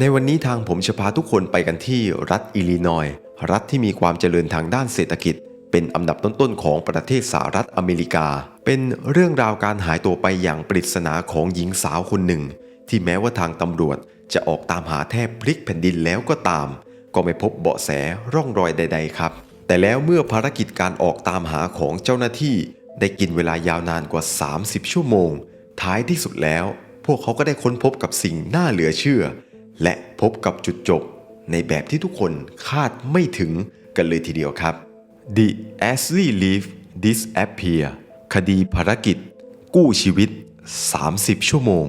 ในวันนี้ทางผมจะพาทุกคนไปกันที่รัฐอิลลินอยส์รัฐที่มีความเจริญทางด้านเศรษฐกิจ เป็นอันดับต้นๆของประเทศสหรัฐอเมริกา เป็นเรื่องราวการหายตัวไปอย่างปริศนาของหญิงสาวคนหนึ่ง ที่แม้ว่าทางตำรวจจะออกตามหาแทบพลิกแผ่นดินแล้วก็ตาม ก็ไม่พบเบาะแสร่องรอยใด ๆ ครับ แต่แล้วเมื่อภารกิจการออกตามหาของเจ้าหน้าที่ ได้กินเวลายาวนานกว่า 30 ชั่วโมง ท้ายที่สุดแล้ว พวกเขาก็ได้ค้นพบกับสิ่งน่าเหลือเชื่อ และพบกับจุดจบในแบบที่ทุกคนคาดไม่ถึงกันเลยทีเดียวครับ The Ashley Leaf Disappear คดีภารกิจ กู้ชีวิต 30 ชั่วโมง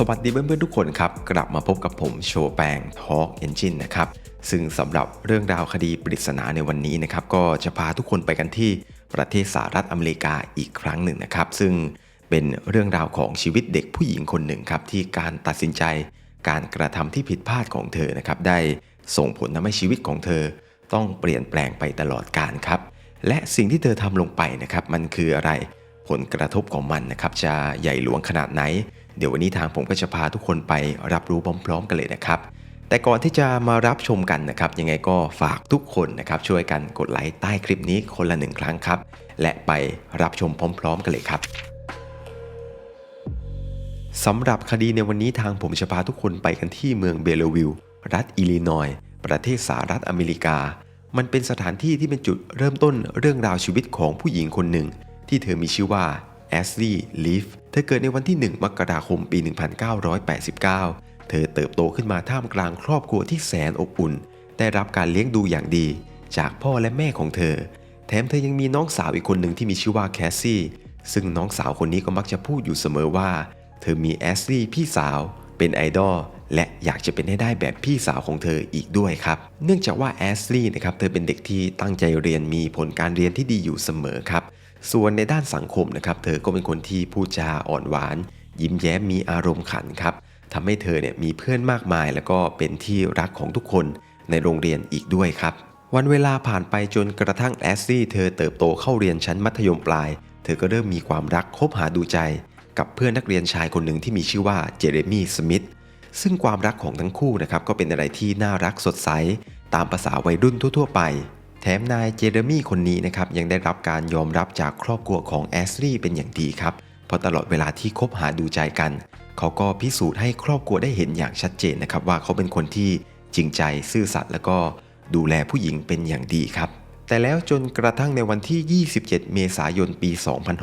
สวัสดีเพื่อนๆทุกคนครับ กลับมาพบกับผมโชแปง Talk Engine นะครับ ซึ่งสำหรับเรื่องราวคดีปริศนาในวันนี้นะครับ ก็จะพาทุกคนไปกันที่ประเทศสหรัฐอเมริกาอีกครั้งหนึ่งนะครับ ซึ่งเป็นเรื่องราวของชีวิตเด็กผู้หญิงคนหนึ่งครับ ที่การตัดสินใจการกระทำที่ผิดพลาดของเธอนะครับได้ส่งผลทำให้ชีวิตของเธอ ต้องเปลี่ยนแปลงไปตลอดกาลครับ และสิ่งที่เธอทำลงไปนะครับมันคืออะไรผลกระทบของมันนะครับจะใหญ่หลวงขนาดไหน เดี๋ยววันนี้ทางผมก็จะพาทุกคนไปรับรู้พร้อมๆ กันเลยนะครับ แต่ก่อนที่จะมารับชมกันนะครับ ยังไงก็ฝากทุกคนนะครับช่วยกันกดไลค์ใต้คลิปนี้คนละหนึ่งครั้งครับ และไปรับชมพร้อม ๆ กันเลยครับสำหรับคดีในวันนี้ทางผมจะพาทุกคนไปกันที่เมืองเบลวิลล์รัฐอิลลินอยส์ประเทศสหรัฐอเมริกา มันเป็นสถานที่ที่เป็นจุดเริ่มต้นเรื่องราวชีวิตของผู้หญิงคนหนึ่ง ที่เธอมีชื่อว่าแอสลีย์ลีฟเธอเกิดในวันที่ 1 มกราคมปี 1989 เธอเติบโตขึ้นมาท่ามกลางครอบครัวที่แสนอบอุ่น ได้รับการเลี้ยงดูอย่างดี จากพ่อและแม่ของเธอ แถมเธอยังมีน้องสาวอีกคนหนึ่งที่มีชื่อว่าแคสซี่ ซึ่งน้องสาวคนนี้ก็มักจะพูดอยู่เสมอว่า เธอมีแอสลี่พี่สาว เป็นไอดอลและอยากจะเป็นให้ได้แบบพี่สาวของเธออีกด้วยครับ เนื่องจากว่าแอสลี่นะครับเธอเป็นเด็กที่ตั้งใจเรียนมีผลการเรียนที่ดีอยู่เสมอครับ ส่วนในด้านสังคมนะครับ เธอก็เป็นคนที่พูดจาอ่อนหวาน ยิ้มแย้มมีอารมณ์ขันครับทำให้เธอเนี่ยมีเพื่อนมากมาย แล้วก็เป็นที่รักของทุกคนในโรงเรียนอีกด้วยครับ วันเวลาผ่านไปจนกระทั่งแอสลี่เธอเติบโตเข้าเรียนชั้นมัธยมปลาย เธอก็เริ่มมีความรักคบหาดูใจ กับเพื่อนนักเรียนชายคนหนึ่งที่มีชื่อว่าเจเรมี่สมิธซึ่งความรักของทั้งคู่นะครับก็เป็นอะไรที่น่ารักสดใส ตามภาษาวัยรุ่นทั่ว ๆ ไป ถมนายเจเรมี่คนนี้นะครับยังได้รับการยอมรับจากครอบครัวของแอสลีย์เป็นอย่างดีครับ เพราะตลอดเวลาที่คบหาดูใจกัน เขาก็พิสูจน์ให้ครอบครัวได้เห็นอย่างชัดเจนนะครับว่าเขาเป็นคนที่จริงใจซื่อสัตย์แล้วก็ดูแลผู้หญิงเป็นอย่างดีครับ แต่แล้วจนกระทั่งในวันที่ 27 เมษายนปี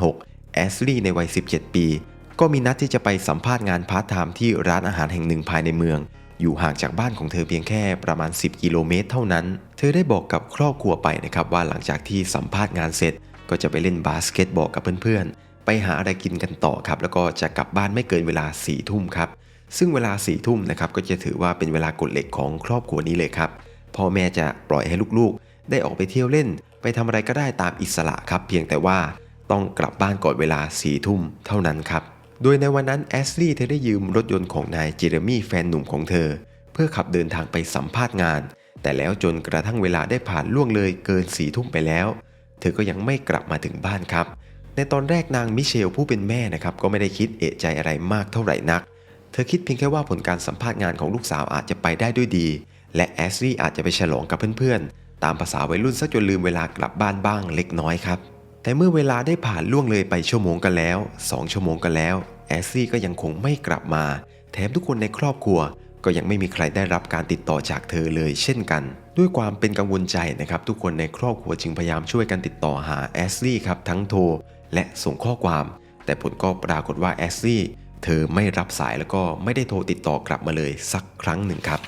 2006 แอสลีย์ในวัย 17 ปี ก็มีนัดที่จะไปสัมภาษณ์งานพาร์ทไทม์ที่ร้านอาหารแห่งหนึ่งภายในเมือง อยู่ห่างจากบ้านของเธอเพียงแค่ประมาณ 10 กิโลเมตรเท่านั้น ธอได้บอกกับครอบครัวไปนะครับว่าหลังจากที่สัมภาษณ์งานเสร็จ ก็จะไปเล่นบาสเกตบอลกับเพื่อนๆ ไปหาอะไรกินกันต่อครับ แล้วก็จะกลับบ้านไม่เกินเวลา4ี่ทุ่มครับ ซึ่งเวลา4ี่ทุ่มนะครับก็จะถือว่าเป็นเวลากฎเหล็กของครอบครัวนี้เลยครับ พ่อแม่จะปล่อยให้ลูกๆ ได้ออกไปเที่ยวเล่น ไปทำอะไรก็ได้ตามอิสระครับ เพียงแต่ว่าต้องกลับบ้านก่อนเวลา4ี่ทุ่มเท่านั้นครับ โดยในวันนั้นแอสลีย์เธอได้ยืมรถยนต์ของนายเจเรมี่แฟนหนุ่มของเธอ เพื่อขับเดินทางไปสัมภาษณ์งาน แต่แล้วจนกระทั่งเวลาได้ผ่านล่วงเลยเกินสี่ทุ่มไปแล้ว เธอก็ยังไม่กลับมาถึงบ้านครับ ในตอนแรกนางมิเชลผู้เป็นแม่นะครับก็ไม่ได้คิดเอะใจอะไรมากเท่าไหร่นัก เธอคิดเพียงแค่ว่าผลการสัมภาษณ์งานของลูกสาวอาจจะไปได้ด้วยดี และแอสลีย์อาจจะไปฉลองกับเพื่อนๆ ตามภาษาวัยรุ่นซะจนลืมเวลากลับบ้านบ้างเล็กน้อยครับ แต่เมื่อเวลาได้ผ่านล่วงเลยไปชั่วโมงกันแล้ว 2 ชั่วโมงกันแล้วแอสลี่ก็ยังคงไม่กลับมา แถมทุกคนในครอบครัว ก็ยังไม่มีใครได้รับการติดต่อจากเธอเลยเช่นกัน ด้วยความเป็นกังวลใจนะครับ ทุกคนในครอบครัวจึงพยายามช่วยกันติดต่อหาแอสลี่ครับทั้งโทรและส่งข้อความ แต่ผลก็ปรากฏว่าแอสลี่เธอไม่รับสายแล้วก็ไม่ได้โทรติดต่อกลับมาเลยสักครั้งหนึ่งครับ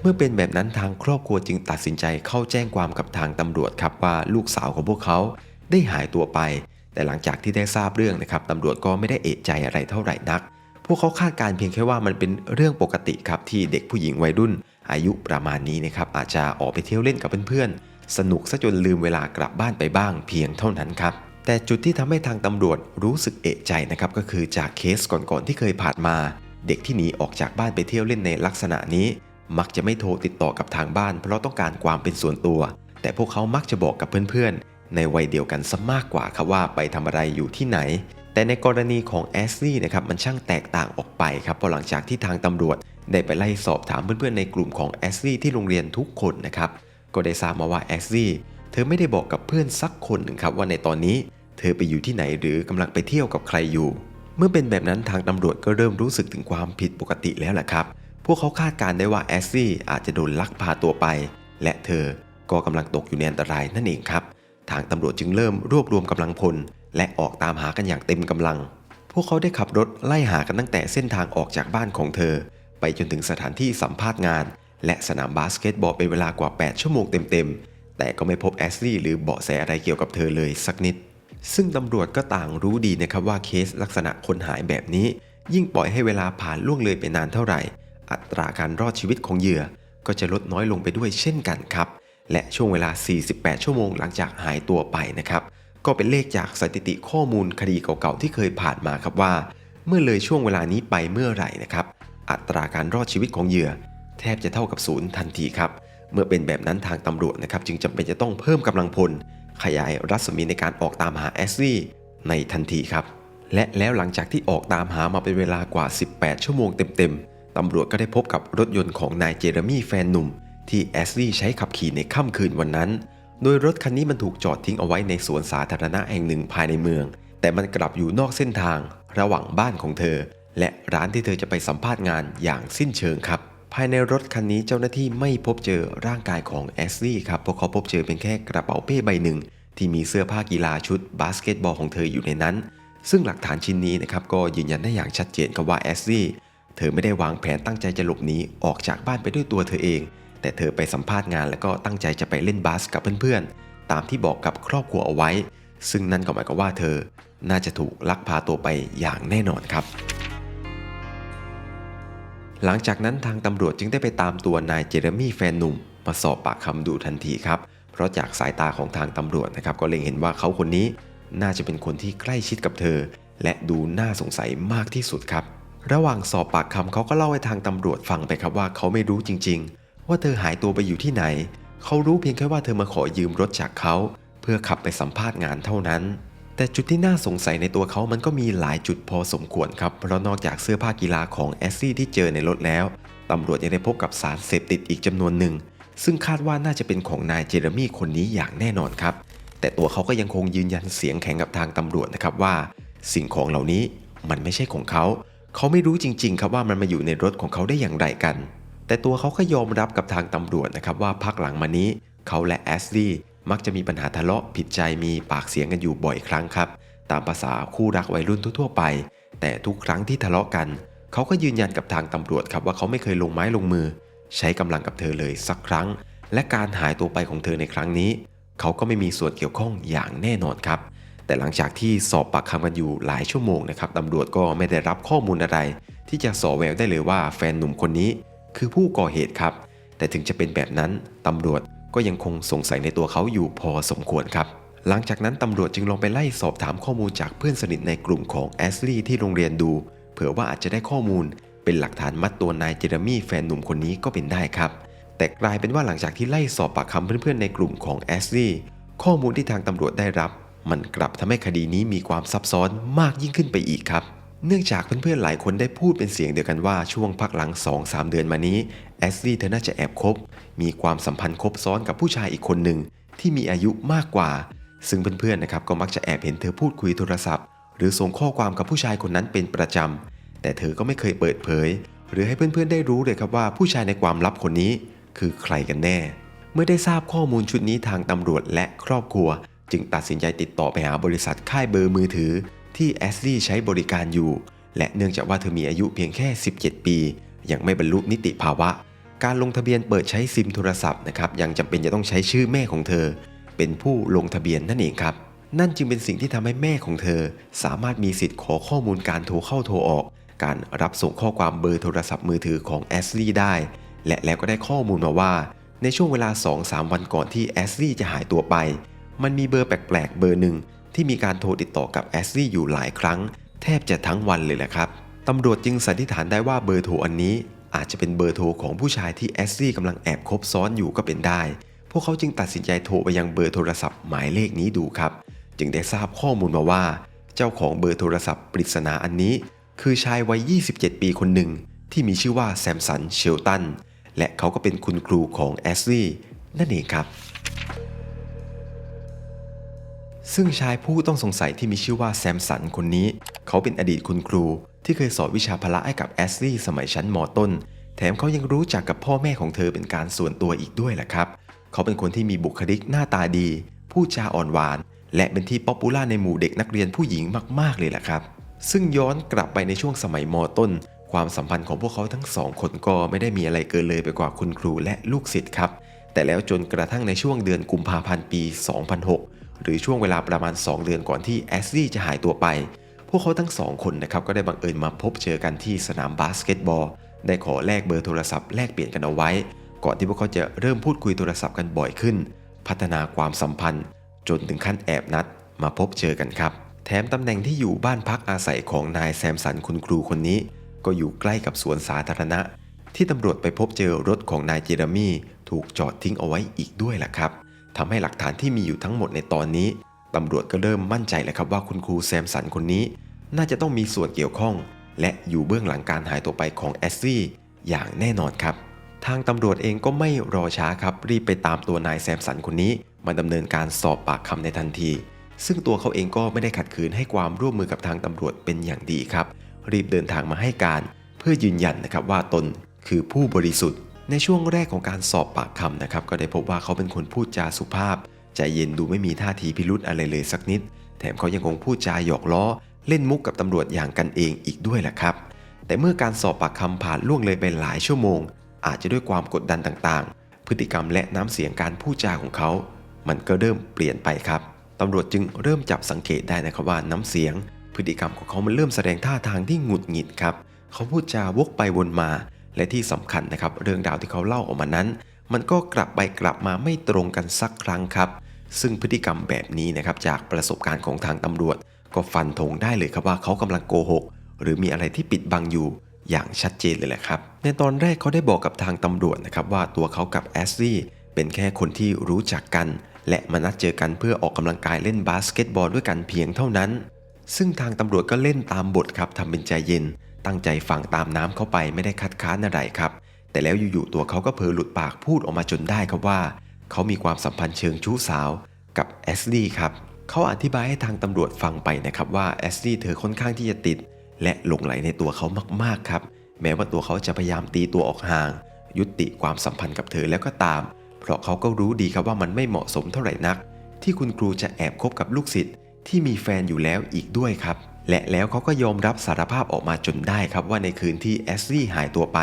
เมื่อเป็นแบบนั้นทางครอบครัวจึงตัดสินใจเข้าแจ้งความกับทางตำรวจครับว่าลูกสาวของพวกเขาได้หายตัวไป แต่หลังจากที่ได้ทราบเรื่องนะครับตำรวจก็ไม่ได้เอะใจอะไรเท่าไหร่นัก พวกเขาคาดการณ์เพียงแค่ว่ามันเป็นเรื่องปกติครับที่เด็กผู้หญิงวัยรุ่น อายุประมาณนี้นะครับอาจจะออกไปเที่ยวเล่นกับเพื่อนๆ สนุกซะจนลืมเวลากลับบ้านไปบ้างเพียงเท่านั้นครับแต่จุดที่ทำให้ทางตำรวจรู้สึกเอะใจนะครับก็คือจากเคสก่อนๆที่เคยผ่านมา เด็กที่หนีออกจากบ้านไปเที่ยวเล่นในลักษณะนี้ มักจะไม่โทรติดต่อกับทางบ้าน เพราะต้องการความเป็นส่วนตัว แต่พวกเขามักจะบอกกับเพื่อนๆ ในวัยเดียวกันซะมากกว่าครับว่าไปทำอะไรอยู่ที่ไหน แต่ในกรณีของแอสลี่นะครับมันช่างแตกต่างออกไปครับพราะหลังจากที่ทางตำรวจ ได้ไปไล่สอบถามเพื่อนๆในกลุ่มของแอสลี่ที่โรงเรียนทุกคนนะครับก็ได้ทราบมาว่าแอสลี่เธอไม่ได้บอกกับเพื่อนสักคนหนึ่งครับว่าในตอนนี้ เธอไปอยู่ที่ไหนหรือกำลังไปเที่ยวกับใครอยู่ เมื่อเป็นแบบนั้นทางตำรวจก็เริ่มรู้สึกถึงความผิดปกติแล้วแหละครับ พวกเขาคาดการณ์ได้ว่าแอสซี่อาจจะโดนลักพาตัวไป และเธอก็กำลังตกอยู่ในอันตรายนั่นเองครับ ทางตำรวจจึงเริ่มรวบรวมกำลังพล และออกตามหากันอย่างเต็มกำลัง พวกเขาได้ขับรถไล่หากันตั้งแต่เส้นทางออกจากบ้านของเธอ ไปจนถึงสถานที่สัมภาษณ์งาน และสนามบาสเกตบอลเป็นเวลากว่า 8 ชั่วโมงเต็มๆ แต่ก็ไม่พบแอสลี่หรือเบาะแสอะไรเกี่ยวกับเธอเลยสักนิด ซึ่งตำรวจก็ต่างรู้ดีนะครับว่าเคสลักษณะคนหายแบบนี้ ยิ่งปล่อยให้เวลาผ่านล่วงเลยไปนานเท่าไหร่ อัตราการรอดชีวิตของเหยื่อ ก็จะลดน้อยลงไปด้วยเช่นกันครับและช่วงเวลา 48 ชั่วโมงหลังจากหายตัวไปนะครับ ก็เป็นเลขจากสถิติข้อมูลคดีเก่าๆที่เคยผ่านมาครับว่า เมื่อเลยช่วงเวลานี้ไปเมื่อไหร่นะครับ อัตราการรอดชีวิตของเหยื่อ แทบจะเท่ากับศูนย์ทันทีครับ เมื่อเป็นแบบนั้นทางตำรวจนะครับจึงจำเป็นจะต้องเพิ่มกำลังพล ขยายรัศมีในการออกตามหาแอสลี่ในทันทีครับ และแล้วหลังจากที่ออกตามหามาเป็นเวลากว่า 18 ชั่วโมงเต็มๆตำรวจก็ได้พบกับรถยนต์ของนายเจเรมี่แฟนหนุ่ม ที่แอสลี่ใช้ขับขี่ในค่ำคืนวันนั้น โดยรถคันนี้มันถูกจอดทิ้งเอาไว้ในสวนสาธารณะแห่งหนึ่งภายในเมือง แต่มันกลับอยู่นอกเส้นทาง ระหว่างบ้านของเธอ และร้านที่เธอจะไปสัมภาษณ์งานอย่างสิ้นเชิงครับ ภายในรถคันนี้เจ้าหน้าที่ไม่พบเจอร่างกายของแอสลี่ครับเพราะเขาพบเจอเป็นแค่กระเป๋าเป้ใบหนึ่ง ที่มีเสื้อผ้ากีฬาชุดบาสเกตบอลของเธออยู่ในนั้น ซึ่งหลักฐานชิ้นนี้นะครับก็ยืนยันได้อย่างชัดเจนครับว่าแอสลี่เธอไม่ได้วางแผนตั้งใจจะหลบหนีออกจากบ้านไปด้วยตัวเธอเอง แต่เธอไปสัมภาษณ์งานแล้วก็ตั้งใจจะไปเล่นบาสกับเพื่อนๆ ตามที่บอกกับครอบครัวเอาไว้ ซึ่งนั่นก็หมายความว่าเธอน่าจะถูกลักพาตัวไปอย่างแน่นอนครับ หลังจากนั้นทางตำรวจจึงได้ไปตามตัวนายเจเรมี่แฟนหนุ่ม มาสอบปากคำดูทันทีครับ เพราะจากสายตาของทางตำรวจนะครับก็เล็งเห็นว่าเขาคนนี้ น่าจะเป็นคนที่ใกล้ชิดกับเธอ และดูน่าสงสัยมากที่สุดครับ ระหว่างสอบปากคำเขาก็เล่าให้ทางตำรวจฟังไปครับว่าเขาไม่รู้จริง ๆ ว่าเธอหายตัวไปอยู่ที่ไหน เขารู้เพียงแค่ว่าเธอมาขอยืมรถจากเขา เพื่อขับไปสัมภาษณ์งานเท่านั้น แต่จุดที่น่าสงสัยในตัวเขามันก็มีหลายจุดพอสมควรครับ เพราะนอกจากเสื้อผ้ากีฬาของแอสซี่ที่เจอในรถแล้วตำรวจยังได้พบกับสารเสพติดอีกจำนวนหนึ่ง ซึ่งคาดว่าน่าจะเป็นของนายเจเรมี่คนนี้อย่างแน่นอนครับ แต่ตัวเขาก็ยังคงยืนยันเสียงแข็งกับทางตำรวจนะครับว่า สิ่งของเหล่านี้มันไม่ใช่ของเขา เขาไม่รู้จริง ๆ ครับว่ามันมาอยู่ในรถของเขาได้อย่างไรกัน แต่ตัวเขาก็ยอมรับกับทางตำรวจนะครับว่าพักหลังมานี้ เขาและแอสลี่มักจะมีปัญหาทะเลาะผิดใจมีปากเสียงกันอยู่บ่อยครั้งครับ ตามภาษาคู่รักวัยรุ่นทั่วๆไป แต่ทุกครั้งที่ทะเลาะกัน เขาก็ยืนยันกับทางตำรวจครับว่าเขาไม่เคยลงไม้ลงมือ ใช้กำลังกับเธอเลยสักครั้ง และการหายตัวไปของเธอในครั้งนี้ เขาก็ไม่มีส่วนเกี่ยวข้องอย่างแน่นอนครับ แต่หลังจากที่สอบปากคำกันอยู่หลายชั่วโมงนะครับตำรวจก็ไม่ได้รับข้อมูลอะไร ที่จะสอแววได้เลยว่าแฟนหนุ่มคนนี้ คือผู้ก่อเหตุครับ แต่ถึงจะเป็นแบบนั้นตำรวจก็ยังคงสงสัยในตัวเขาอยู่พอสมควรครับ หลังจากนั้นตำรวจจึงลองไปไล่สอบถามข้อมูลจากเพื่อนสนิทในกลุ่มของแอสลี่ที่โรงเรียนดู เผื่อว่าอาจจะได้ข้อมูล เป็นหลักฐานมัดตัวนายเจเรมี่แฟนหนุ่มคนนี้ก็เป็นได้ครับ แต่กลายเป็นว่าหลังจากที่ไล่สอบปากคำเพื่อนๆในกลุ่มของแอสลี่ข้อมูลที่ทางตำรวจได้รับ มันกลับทำให้คดีนี้มีความซับซ้อนมากยิ่งขึ้นไปอีกครับ เนื่องจากเพื่อนๆหลายคนได้พูดเป็นเสียงเดียวกันว่าช่วงพักหลัง 2-3 เดือนมานี้แอสลี่เธอน่าจะแอบคบ มีความสัมพันธ์คบซ้อนกับผู้ชายอีกคนหนึ่งที่มีอายุมากกว่า ซึ่งเพื่อนๆนะครับก็มักจะแอบเห็นเธอพูดคุยโทรศัพท์ หรือส่งข้อความกับผู้ชายคนนั้นเป็นประจำแต่เธอก็ไม่เคยเปิดเผย หรือให้เพื่อนๆได้รู้เลยครับว่าผู้ชายในความลับคนนี้ คือใครกันแน่ เมื่อได้ทราบข้อมูลชุดนี้ทางตำรวจและครอบครัว จึงตัดสินใจติดต่อไปหาบริษัทค่ายเบอร์มือถือ ที่แอสลี่ใช้บริการอยู่ และเนื่องจากว่าเธอมีอายุเพียงแค่ 17 ปี ยังไม่บรรลุนิติภาวะ การลงทะเบียนเปิดใช้ซิมโทรศัพท์นะครับยังจำเป็นจะต้องใช้ชื่อแม่ของเธอ เป็นผู้ลงทะเบียนนั่นเองครับ นั่นจึงเป็นสิ่งที่ทำให้แม่ของเธอ สามารถมีสิทธิ์ขอข้อมูลการโทรเข้าโทรออก การรับส่งข้อความเบอร์โทรศัพท์มือถือของแอสลี่ได้ และแล้วก็ได้ข้อมูลมาว่า ในช่วงเวลา 2-3 วันก่อนที่แอสลี่จะหายตัวไป มันมีเบอร์แปลกๆเบอร์หนึ่ง ที่มีการโทรติดต่อกับแอสลี่อยู่หลายครั้ง แทบจะทั้งวันเลยแหละครับตำรวจจึงสันนิษฐานได้ว่าเบอร์โทรอันนี้ อาจจะเป็นเบอร์โทรของผู้ชายที่แอสลี่กำลังแอบคบซ้อนอยู่ก็เป็นได้ พวกเขาจึงตัดสินใจโทรไปยังเบอร์โทรศัพท์หมายเลขนี้ดูครับ จึงได้ทราบข้อมูลมาว่า เจ้าของเบอร์โทรศัพท์ปริศนาอันนี้ คือชายวัย 27 ปีคนหนึ่งที่มีชื่อว่าแซมสันเชลตันและเขาก็เป็นคุณครูของแอสลี่นั่นเองครับ ซึ่งชายผู้ต้องสงสัยที่มีชื่อว่าแซมสันคนนี้ เขาเป็นอดีตคุณครู ที่เคยสอนวิชาพละให้กับแอสลี่สมัยชั้นมต้น แถมเขายังรู้จักกับพ่อแม่ของเธอเป็นการส่วนตัวอีกด้วยแหละครับ เขาเป็นคนที่มีบุคลิกหน้าตาดี พูดจาอ่อนหวาน และเป็นที่ป๊อปปูล่าในหมู่เด็กนักเรียนผู้หญิงมากๆเลยแหละครับ ซึ่งย้อนกลับไปในช่วงสมัยมต้น ความสัมพันธ์ของพวกเขาทั้งสองคนก็ไม่ได้มีอะไรเกินเลยไปกว่าคุณครูและลูกศิษย์ครับ แต่แล้วจนกระทั่งในช่วงเดือนกุมภาพันธ์ปี 2006 หรือช่วงเวลาประมาณ 2 เดือนก่อนที่แอสลี่จะหายตัวไป พวกเขาทั้งสองคนนะครับก็ได้บังเอิญมาพบเจอกันที่สนามบาสเกตบอล ได้ขอแลกเบอร์โทรศัพท์แลกเปลี่ยนกันเอาไว้ ก่อนที่พวกเขาจะเริ่มพูดคุยโทรศัพท์กันบ่อยขึ้น พัฒนาความสัมพันธ์ จนถึงขั้นแอบนัด มาพบเจอกันครับ แถมตำแหน่งที่อยู่บ้านพักอาศัยของนายแซมสันคุณครูคนนี้ ก็อยู่ใกล้กับสวนสาธารณะ ที่ตำรวจไปพบเจอรถของนายเจรมี่ถูกจอดทิ้งเอาไว้อีกด้วยล่ะครับ ทำให้หลักฐานที่มีอยู่ทั้งหมดในตอนนี้ตำรวจก็เริ่มมั่นใจแล้วครับว่าคุณครูแซมสันคนนี้ น่าจะต้องมีส่วนเกี่ยวข้อง และอยู่เบื้องหลังการหายตัวไปของแอสซี่อย่างแน่นอนครับ ทางตำรวจเองก็ไม่รอช้าครับ รีบไปตามตัวนายแซมสันคนนี้ มาดำเนินการสอบปากคำในทันที ซึ่งตัวเขาเองก็ไม่ได้ขัดขืนให้ความร่วมมือกับทางตำรวจเป็นอย่างดีครับ รีบเดินทางมาให้การ เพื่อยืนยันนะครับว่าตนคือผู้บริสุทธิ์ ในช่วงแรกของการสอบปากคำนะครับก็ได้พบว่าเขาเป็นคนพูดจาสุภาพ ใจเย็นดูไม่มีท่าทีพิรุธอะไรเลยสักนิด แถมเขายังคงพูดจาหยอกล้อ เล่นมุกกับตำรวจอย่างกันเองอีกด้วยแหละครับ แต่เมื่อการสอบปากคำผ่านล่วงเลยไปหลายชั่วโมง อาจจะด้วยความกดดันต่างๆ พฤติกรรมและน้ำเสียงการพูดจาของเขา มันก็เริ่มเปลี่ยนไปครับตำรวจจึงเริ่มจับสังเกตได้นะครับว่าน้ำเสียง พฤติกรรมของเขามันเริ่มแสดงท่าทางที่หงุดหงิดครับเขาพูดจาวกไปวนมา และที่สำคัญนะครับเรื่องราวที่เขาเล่าออกมานั้น มันก็กลับไปกลับมาไม่ตรงกันสักครั้งครับ ซึ่งพฤติกรรมแบบนี้นะครับจากประสบการณ์ของทางตำรวจ ก็ฟันธงได้เลยครับว่าเขากำลังโกหก หรือมีอะไรที่ปิดบังอยู่อย่างชัดเจนเลยแหละครับ ในตอนแรกเขาได้บอกกับทางตำรวจนะครับว่าตัวเขากับแอสลี่เป็นแค่คนที่รู้จักกัน และมานัดเจอกันเพื่อออกกำลังกายเล่นบาสเกตบอลด้วยกันเพียงเท่านั้น ซึ่งทางตำรวจก็เล่นตามบทครับทำเป็นใจเย็น ตั้งใจฟังตามน้ำเข้าไปไม่ได้คัดค้านอะไรครับ แต่แล้วอยู่ๆตัวเขาก็เผลอหลุดปากพูดออกมาจนได้ครับว่า เขามีความสัมพันธ์เชิงชู้สาวกับแอสลี่ครับเขาอธิบายให้ทางตำรวจฟังไปนะครับว่าแอสลี่เธอค่อนข้างที่จะติด และหลงไหลในตัวเขามากๆครับ แม้ว่าตัวเขาจะพยายามตีตัวออกห่าง ยุติความสัมพันธ์กับเธอแล้วก็ตาม เพราะเขาก็รู้ดีครับว่ามันไม่เหมาะสมเท่าไหร่นัก ที่คุณครูจะแอบคบกับลูกศิษย์ที่มีแฟนอยู่แล้วอีกด้วยครับ และแล้วเขาก็ยอมรับสารภาพออกมาจนได้ครับว่าในคืนที่แอสลี่หายตัวไป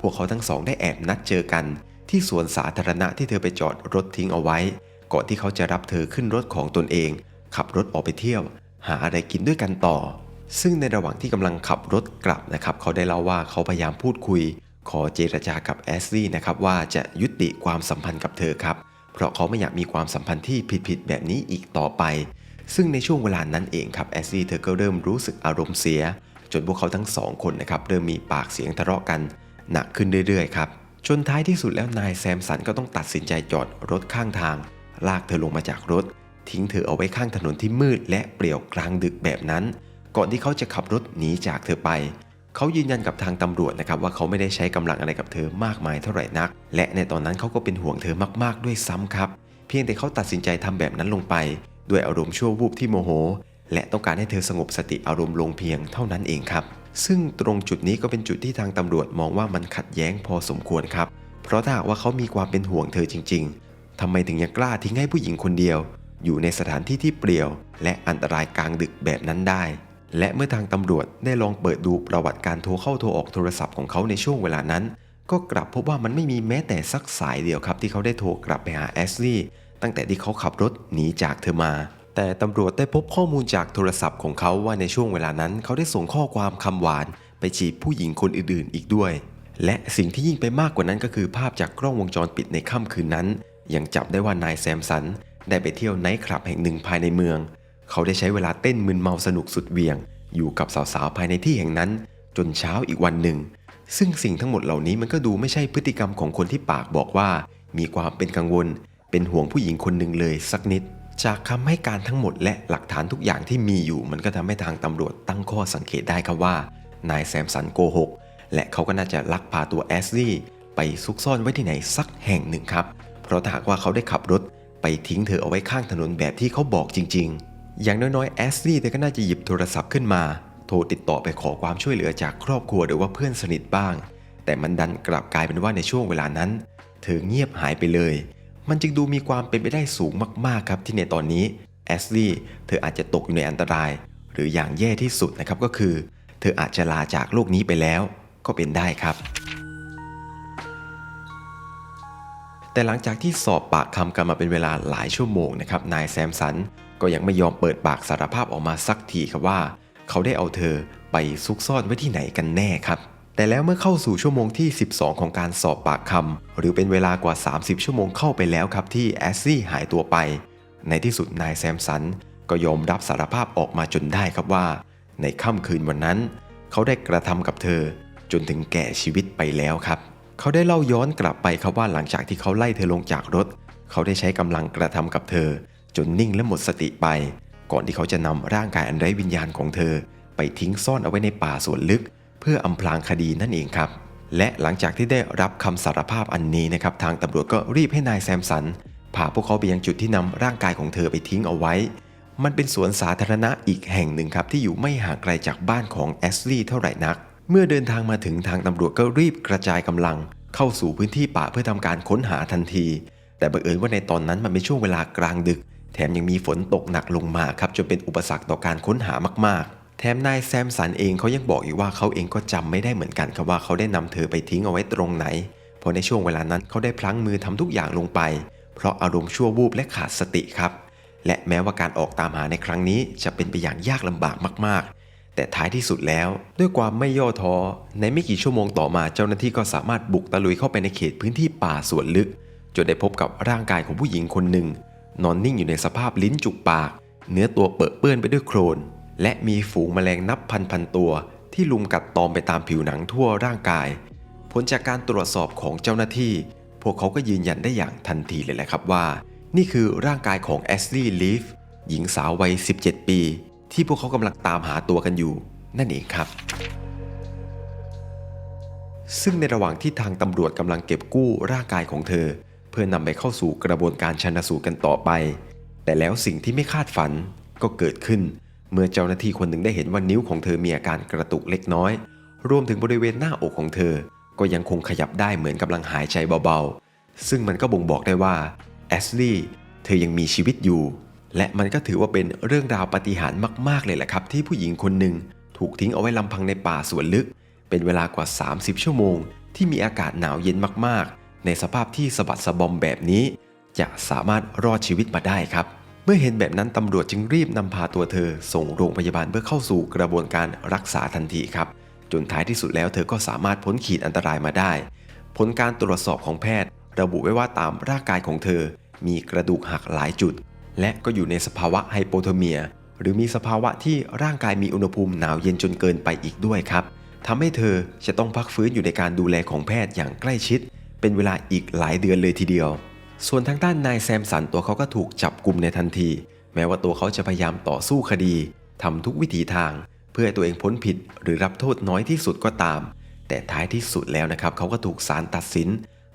พวกเขาทั้งสองได้แอบนัดเจอกัน ที่สวนสาธารณะที่เธอไปจอดรถทิ้งเอาไว้ ก่อนที่เขาจะรับเธอขึ้นรถของตนเอง ขับรถออกไปเที่ยว หาอะไรกินด้วยกันต่อ ซึ่งในระหว่างที่กำลังขับรถกลับนะครับ เขาได้เล่าว่าเขาพยายามพูดคุย ขอเจรจากับแอสลี่นะครับว่าจะยุติความสัมพันธ์กับเธอครับ เพราะเขาไม่อยากมีความสัมพันธ์ที่ผิดๆแบบนี้อีกต่อไป ซึ่งในช่วงเวลานั้นเองครับแอสลี่เธอก็เริ่มรู้สึกอารมณ์เสีย จนพวกเขาทั้งสองคนนะครับเริ่มมีปากเสียงทะเลาะกัน หนักขึ้นเรื่อยๆครับจนท้ายที่สุดแล้วนายแซมสันก็ต้องตัดสินใจจอดรถข้างทาง ลากเธอลงมาจากรถ ทิ้งเธอเอาไว้ข้างถนนที่มืดและเปลี่ยวกลางดึกแบบนั้น ก่อนที่เขาจะขับรถหนีจากเธอไป เขายืนยันกับทางตำรวจนะครับว่าเขาไม่ได้ใช้กำลังอะไรกับเธอมากมายเท่าไหร่นัก และในตอนนั้นเขาก็เป็นห่วงเธอมากๆด้วยซ้ำครับ เพียงแต่เขาตัดสินใจทำแบบนั้นลงไป ด้วยอารมณ์ชั่ววูบที่โมโห และต้องการให้เธอสงบสติอารมณ์ลงเพียงเท่านั้นเองครับ ซึ่งตรงจุดนี้ก็เป็นจุดที่ทางตำรวจมองว่ามันขัดแย้งพอสมควรครับ เพราะถ้าว่าเขามีความเป็นห่วงเธอจริง ๆทำไมถึงยังกล้าทิ้งให้ผู้หญิงคนเดียว อยู่ในสถานที่ที่เปลี่ยว และอันตรายกลางดึกแบบนั้นได้ และเมื่อทางตำรวจได้ลองเปิดดูประวัติการโทรเข้าโทรออกโทรศัพท์ของเขาในช่วงเวลานั้น ก็กลับพบว่ามันไม่มีแม้แต่สักสายเดียวครับที่เขาได้โทรกลับไปหาแอสลี่ ตั้งแต่ที่เขาขับรถหนีจากเธอมา แต่ตำรวจได้พบข้อมูลจากโทรศัพท์ของเขาว่าในช่วงเวลานั้นเขาได้ส่งข้อความคำหวาน ไปจีบผู้หญิงคนอื่นๆ อีกด้วย และสิ่งที่ยิ่งไปมากกว่านั้นก็คือภาพจากกล้องวงจรปิดในค่ำคืนนั้น ยังจับได้ว่านายแซมสันได้ไปเที่ยวไนท์คลับแห่งหนึ่งภายในเมือง เขาได้ใช้เวลาเต้นมึนเมาสนุกสุดเวียง อยู่กับสาวๆภายในที่แห่งนั้น จนเช้าอีกวันหนึ่ง ซึ่งสิ่งทั้งหมดเหล่านี้มันก็ดูไม่ใช่พฤติกรรมของคนที่ปากบอกว่า มีความเป็นกังวล เป็นห่วงผู้หญิงคนหนึ่งเลยสักนิด จากคำให้การทั้งหมดและหลักฐานทุกอย่างที่มีอยู่ มันก็ทำให้ทางตำรวจตั้งข้อสังเกตได้ครับว่า นายแซมสันโกหกและเขาก็น่าจะลักพาตัวแอสลี่ไปซุกซ่อนไว้ที่ไหนสักแห่งหนึ่งครับ เพราะถ้าหากว่าเขาได้ขับรถไปทิ้งเธอเอาไว้ข้างถนนแบบที่เขาบอกจริง ๆ อย่างน้อยๆแอสลี่เธอก็น่าจะหยิบโทรศัพท์ขึ้นมา โทรติดต่อไปขอความช่วยเหลือจากครอบครัวหรือว่าเพื่อนสนิทบ้าง แต่มันดันกลับกลายเป็นว่าในช่วงเวลานั้น เธอเงียบหายไปเลย มันจึงดูมีความเป็นไปได้สูงมากๆครับที่ในตอนนี้แอสลี่เธออาจจะตกอยู่ในอันตราย หรืออย่างแย่ที่สุดนะครับก็คือ เธออาจจะลาจากโลกนี้ไปแล้วก็เป็นได้ครับ แต่หลังจากที่สอบปากคำกันมาเป็นเวลาหลายชั่วโมงนะครับนายแซมสันก็ยังไม่ยอมเปิดปากสารภาพออกมาสักทีครับว่า เขาได้เอาเธอไปซุกซ่อนไว้ที่ไหนกันแน่ครับ แต่แล้วเมื่อเข้าสู่ชั่วโมงที่ 12 ของการสอบปากคำหรือเป็นเวลากว่า 30 ชั่วโมงเข้าไปแล้วครับที่แอสซี่หายตัวไป ในที่สุดนายแซมสันก็ยอมรับสารภาพออกมาจนได้ครับว่า ในค่ำคืนวันนั้น เขาได้กระทำกับเธอ จนถึงแก่ชีวิตไปแล้วครับ เขาได้เล่าย้อนกลับไปครับว่าหลังจากที่เขาไล่เธอลงจากรถ เขาได้ใช้กำลังกระทำกับเธอ จนนิ่งและหมดสติไป ก่อนที่เขาจะนำร่างกายอันไร้วิญญาณของเธอ ไปทิ้งซ่อนเอาไว้ในป่าส่วนลึก เพื่ออำพรางคดีนั่นเองครับ และหลังจากที่ได้รับคำสารภาพอันนี้นะครับทางตำรวจก็รีบให้นายแซมสันพาพวกเขาไปยังจุดที่นำร่างกายของเธอไปทิ้งเอาไว้ มันเป็นสวนสาธารณะอีกแห่งหนึ่งครับที่อยู่ไม่ห่างไกลจากบ้านของแอสลี่เท่าไหร่นัก เมื่อเดินทางมาถึงทางตำรวจก็รีบกระจายกำลัง เข้าสู่พื้นที่ป่าเพื่อทำการค้นหาทันที แต่บังเอิญว่าในตอนนั้นมันเป็นช่วงเวลากลางดึก แถมยังมีฝนตกหนักลงมาครับจนเป็นอุปสรรคต่อการค้นหามากๆ แถมนายแซมสันเองเขายังบอกอีกว่าเขาเองก็จำไม่ได้เหมือนกันครับว่าเขาได้นำเธอไปทิ้งเอาไว้ตรงไหน เพราะในช่วงเวลานั้นเขาได้พลั้งมือทำทุกอย่างลงไป เพราะอารมณ์ชั่ววูบและขาดสติครับ และแม้ว่าการออกตามหาในครั้งนี้จะเป็นไปอย่างยากลำบากมาก ๆ แต่ท้ายที่สุดแล้ว ด้วยความไม่ย่อท้อ ในไม่กี่ชั่วโมงต่อมาเจ้าหน้าที่ก็สามารถบุกตะลุยเข้าไปในเขตพื้นที่ป่าส่วนลึก จนได้พบกับร่างกายของผู้หญิงคนหนึ่งนอนนิ่งอยู่ในสภาพลิ้นจุกปาก เนื้อตัวเปื้อะเปื้อนไปด้วยโคลน และมีฝูงแมลงนับพันพันตัว ที่ลุมกัดตอมไปตามผิวหนังทั่วร่างกาย ผลจากการตรวจสอบของเจ้าหน้าที่ พวกเขาก็ยืนยันได้อย่างทันทีเลยแหละครับว่า นี่คือร่างกายของแอสลีย์ลีฟหญิงสาววัย 17 ปี ที่พวกเขากำลังตามหาตัวกันอยู่ นั่นเองครับ ซึ่งในระหว่างที่ทางตำรวจกำลังเก็บกู้ร่างกายของเธอ เพื่อนำไปเข้าสู่กระบวนการชันสูตรกันต่อไป แต่แล้วสิ่งที่ไม่คาดฝันก็เกิดขึ้น เมื่อเจ้าหน้าที่คนหนึ่งได้เห็นว่านิ้วของเธอมีอาการกระตุกเล็กน้อย รวมถึงบริเวณหน้าอกของเธอ ก็ยังคงขยับได้เหมือนกำลังหายใจเบาๆ ซึ่งมันก็บ่งบอกได้ว่าแอสลี่เธอยังมีชีวิตอยู่ และมันก็ถือว่าเป็นเรื่องราวปาฏิหาริย์มาก ๆ เลยแหละครับ ที่ผู้หญิงคนหนึ่งถูกทิ้งเอาไว้ลำพังในป่าสวนลึก เป็นเวลากว่า 30 ชั่วโมง ที่มีอากาศหนาวเย็นมากๆ ในสภาพที่สะบัดสะบอมแบบนี้ จะสามารถรอดชีวิตมาได้ครับ เมื่อเห็นแบบนั้นตำรวจจึงรีบนำพาตัวเธอ ส่งโรงพยาบาลเพื่อเข้าสู่กระบวนการรักษาทันทีครับ จนท้ายที่สุดแล้วเธอก็สามารถพ้นขีดอันตรายมาได้ ผลการตรวจสอบของแพทย์ ระบุไว้ว่าตามร่างกายของเธอ มีกระดูกหักหลายจุด และก็อยู่ในสภาวะไฮโปเทอร์เมีย หรือมีสภาวะที่ร่างกายมีอุณหภูมิหนาวเย็นจนเกินไปอีกด้วยครับทำให้เธอจะต้องพักฟื้นอยู่ในการดูแลของแพทย์อย่างใกล้ชิด เป็นเวลาอีกหลายเดือนเลยทีเดียว ส่วนทางด้านนายแซมสันตัวเขาก็ถูกจับกลุ่มในทันที แม้ว่าตัวเขาจะพยายามต่อสู้คดีทำทุกวิถีทาง เพื่อให้ตัวเองพ้นผิดหรือรับโทษน้อยที่สุดก็ตาม แต่ท้ายที่สุดแล้วนะครับ เขาก็ถูกศาลตัดสิน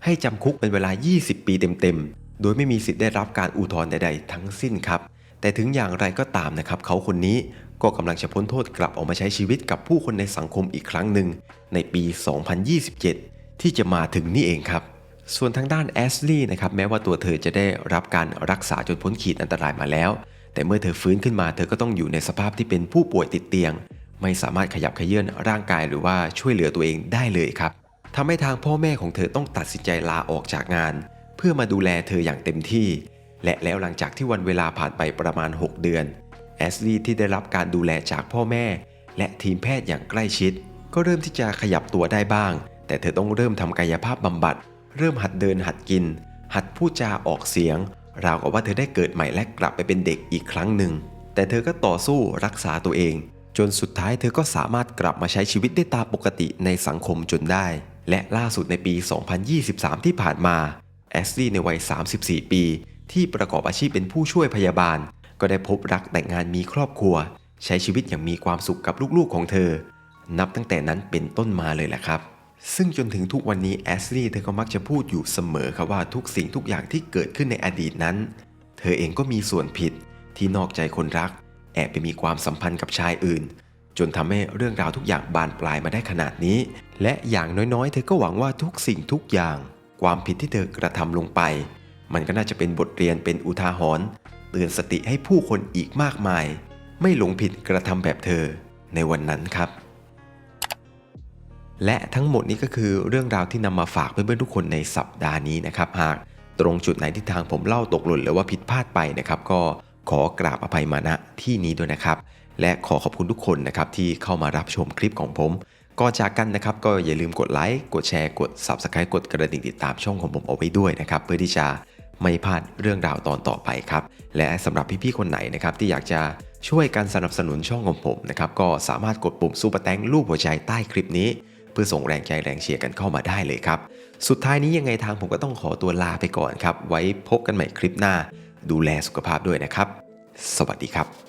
ให้จำคุกเป็นเวลา 20 ปีเต็มๆ โดยไม่มีสิทธิ์ได้รับการอุทธรณ์ใดๆ ทั้งสิ้นครับ แต่ถึงอย่างไรก็ตามนะครับเขาคนนี้ก็กำลังจะพ้นโทษกลับออกมาใช้ชีวิตกับผู้คนในสังคมอีกครั้งหนึ่งในปี 2027 ที่จะมาถึงนี่เองครับ ส่วนทางด้านแอสลี่นะครับแม้ว่าตัวเธอจะได้รับการรักษาจนพ้นขีดอันตรายมาแล้ว แต่เมื่อเธอฟื้นขึ้นมาเธอก็ต้องอยู่ในสภาพที่เป็นผู้ป่วยติดเตียง ไม่สามารถขยับเขยื่อนร่างกายหรือว่าช่วยเหลือตัวเองได้เลยครับทำให้ทางพ่อแม่ของเธอต้องตัดสินใจลาออกจากงาน เพื่อมาดูแลเธออย่างเต็มที่ และแล้วหลังจากที่วันเวลาผ่านไปประมาณ 6 เดือนแอสลีย์ที่ได้รับการดูแลจากพ่อแม่ และทีมแพทย์อย่างใกล้ชิด ก็เริ่มที่จะขยับตัวได้บ้าง แต่เธอต้องเริ่มทำกายภาพบำบัด เริ่มหัดเดินหัดกิน หัดพูดจาออกเสียง ราวกับว่าเธอได้เกิดใหม่และกลับไปเป็นเด็กอีกครั้งหนึ่ง แต่เธอก็ต่อสู้รักษาตัวเอง จนสุดท้ายเธอก็สามารถกลับมาใช้ชีวิตได้ตามปกติในสังคมจนได้ และล่าสุดในปี 2023 ที่ผ่านมาแอสลีย์ในวัย 34 ปี ที่ประกอบอาชีพเป็นผู้ช่วยพยาบาล ก็ได้พบรักแต่งงานมีครอบครัว ใช้ชีวิตอย่างมีความสุขกับลูกๆของเธอ นับตั้งแต่นั้นเป็นต้นมาเลยแหละครับ ซึ่งจนถึงทุกวันนี้แอสลีย์เธอก็มักจะพูดอยู่เสมอครับว่าทุกสิ่งทุกอย่างที่เกิดขึ้นในอดีตนั้น เธอเองก็มีส่วนผิดที่นอกใจคนรัก แอบไปมีความสัมพันธ์กับชายอื่น จนทำให้เรื่องราวทุกอย่างบานปลายมาได้ขนาดนี้ และอย่างน้อยๆ เธอก็หวังว่าทุกสิ่งทุกอย่าง ความผิดที่เธอกระทำลงไป มันก็น่าจะเป็นบทเรียนเป็นอุทาหรณ์เตือนสติให้ผู้คนอีกมากมาย ไม่หลงผิดกระทำแบบเธอในวันนั้นครับ และทั้งหมดนี้ก็คือเรื่องราวที่นำมาฝากเพื่อนๆทุกคนในสัปดาห์นี้นะครับหากตรงจุดไหนที่ทางผมเล่าตกหล่นหรือว่าผิดพลาดไปนะครับก็ขอกราบอภัยมาณที่นี้ด้วยนะครับ และขอขอบคุณทุกคนนะครับที่เข้ามารับชมคลิปของผมก่อนจากกันนะครับก็อย่าลืมกดไลค์กดแชร์กด Subscribe กดกระดิ่งติดตามช่องของผมเอาไว้ด้วยนะครับเพื่อที่จะไม่พลาดเรื่องราวตอนต่อไปครับและสำหรับพี่ๆคนไหนนะครับที่อยากจะช่วยกันสนับสนุนช่องของผมนะครับก็สามารถกดปุ่มซูเปอร์แตงรูปหัวใจใต้คลิปนี้ พื่อส่งแรงใจแรงเชียร์กันเข้ามาได้เลยครับ สุดท้ายนี้ยังไงทางผมก็ต้องขอตัวลาไปก่อนครับ ไว้พบกันใหม่คลิปหน้า ดูแลสุขภาพด้วยนะครับ สวัสดีครับ